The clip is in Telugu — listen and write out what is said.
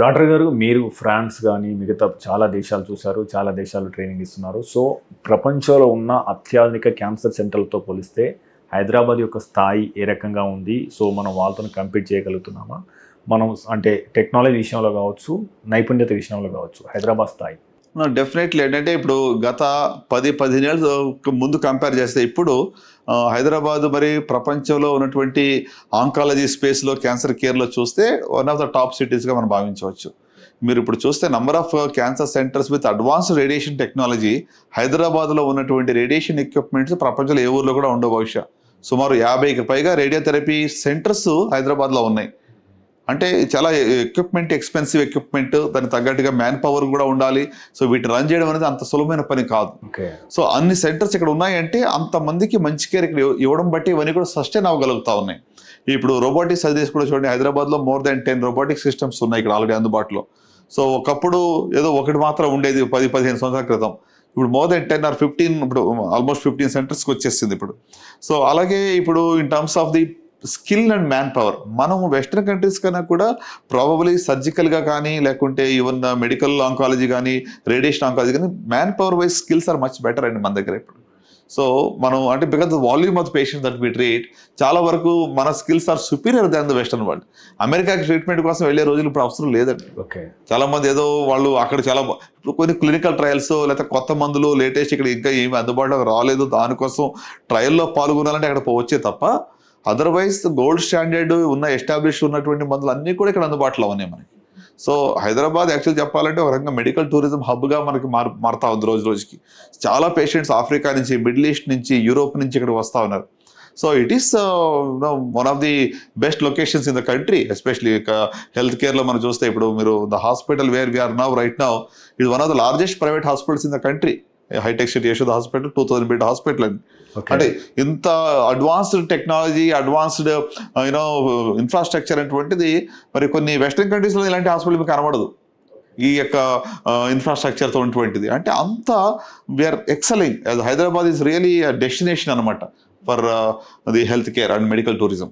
డాక్టర్ గారు మీరు ఫ్రాన్స్ కానీ మిగతా చాలా దేశాలు చూశారు చాలా దేశాలు ట్రైనింగ్ ఇస్తున్నారు. సో ప్రపంచంలో ఉన్న అత్యాధునిక క్యాన్సర్ సెంటర్లతో పోలిస్తే హైదరాబాద్ యొక్క స్థాయి ఏ రకంగా ఉంది? సో మనం వాళ్ళతో కంపీట్ చేయగలుగుతున్నామా? మనం అంటే టెక్నాలజీ విషయంలో కావచ్చు నైపుణ్యత విషయంలో కావచ్చు హైదరాబాద్ స్థాయి. డెఫినెట్లీ ఏంటంటే ఇప్పుడు గత పది పదిహేను ముందు కంపేర్ చేస్తే ఇప్పుడు హైదరాబాద్ మరి ప్రపంచంలో ఉన్నటువంటి ఆంకాలజీ స్పేస్లో క్యాన్సర్ కేర్లో చూస్తే వన్ ఆఫ్ ద టాప్ సిటీస్గా మనం భావించవచ్చు. మీరు ఇప్పుడు చూస్తే number of cancer centres with advanced radiation technology హైదరాబాద్లో ఉన్నటువంటి రేడియేషన్ ఎక్విప్మెంట్స్ ప్రపంచంలో ఏ ఊర్లో కూడా ఉండవు బహుశా. సుమారు యాభైకి పైగా రేడియోథెరపీ సెంటర్స్ హైదరాబాద్లో ఉన్నాయి. అంటే చాలా ఎక్విప్మెంట్ ఎక్స్పెన్సివ్ ఎక్విప్మెంట్ దానికి తగ్గట్టుగా మ్యాన్ పవర్ కూడా ఉండాలి. సో వీటిని రన్ చేయడం అనేది అంత సులభమైన పని కాదు. సో అన్ని సెంటర్స్ ఇక్కడ ఉన్నాయంటే అంతమందికి మంచి కేర్ ఇక్కడ ఇవ్వ- ఇవ్వడం బట్టి ఇవన్నీ కూడా సస్టైన్ అవ్వగలుగుతా ఉన్నాయి. ఇప్పుడు రోబోటిక్స్ సర్జరీస్ కూడా చూడండి హైదరాబాద్లో more than ten robotic systems ఉన్నాయి ఇక్కడ ఆల్రెడీ అందుబాటులో. సో ఒకప్పుడు ఏదో ఒకటి మాత్రం ఉండేది పది పదిహేను సంవత్సరాల క్రితం. ఇప్పుడు more than ten or fifteen ఇప్పుడు ఆల్మోస్ట్ ఫిఫ్టీన్ సెంటర్స్కి వచ్చేసింది ఇప్పుడు. సో అలాగే ఇప్పుడు in terms of the skill and manpower మనం వెస్ట్రన్ కంట్రీస్ కన్నా కూడా ప్రాబబ్లీ సర్జికల్గా కానీ లేకుంటే ఈవెన్ మెడికల్ ఆంకాలజీ కానీ రేడియేషన్ ఆంకాలజీ కానీ manpower wise skills are much better అండి మన దగ్గర ఇప్పుడు. సో మనం అంటే because the volume of patient that we treat చాలా వరకు మన skills are superior than the western world అమెరికాకి ట్రీట్మెంట్ కోసం వెళ్ళే రోజులు ఇప్పుడు అవసరం లేదండి. ఓకే చాలా మంది ఏదో వాళ్ళు అక్కడ చాలా ఇప్పుడు కొన్ని క్లినికల్ ట్రయల్స్ లేకపోతే కొత్త మందులు లేటెస్ట్ ఇక్కడ ఇంకా ఏమి అందుబాటులోకి రాలేదు. దానికోసం ట్రయల్లో పాల్గొనాలంటే అక్కడ పోవచ్చే తప్ప అదర్వైజ్ గోల్డ్ స్టాండర్డ్ ఉన్న ఎస్టాబ్లిష్ ఉన్నటువంటి మందులు అన్నీ కూడా ఇక్కడ అందుబాటులో ఉన్నాయి మనకి. సో హైదరాబాద్ యాక్చువల్ చెప్పాలంటే ఒక రకంగా మెడికల్ టూరిజం హబ్గా మనకి మార్ మారుతా ఉంది రోజు రోజుకి. చాలా పేషెంట్స్ ఆఫ్రికా నుంచి మిడిల్ ఈస్ట్ నుంచి యూరోప్ నుంచి ఇక్కడ వస్తూ ఉన్నారు. So it is one of the best locations in the country especially health కేర్లో మనం చూస్తే ఇప్పుడు మీరు the hospital where we are now right now ఇది one of the largest private hospitals in the country hitech city Yashoda hospital two thousand bed hospital అండి. అంటే ఇంత advanced technology advanced you know infrastructure అటువంటిది మరి కొన్ని వెస్ట్రన్ కంట్రీస్లో ఇలాంటి హాస్పిటల్ మీకు కనబడదు. ఈ యొక్క ఇన్ఫ్రాస్ట్రక్చర్తో ఉన్నటువంటిది. అంటే అంత we are excelling Hyderabad is really destination అనమాట for the health care and medical tourism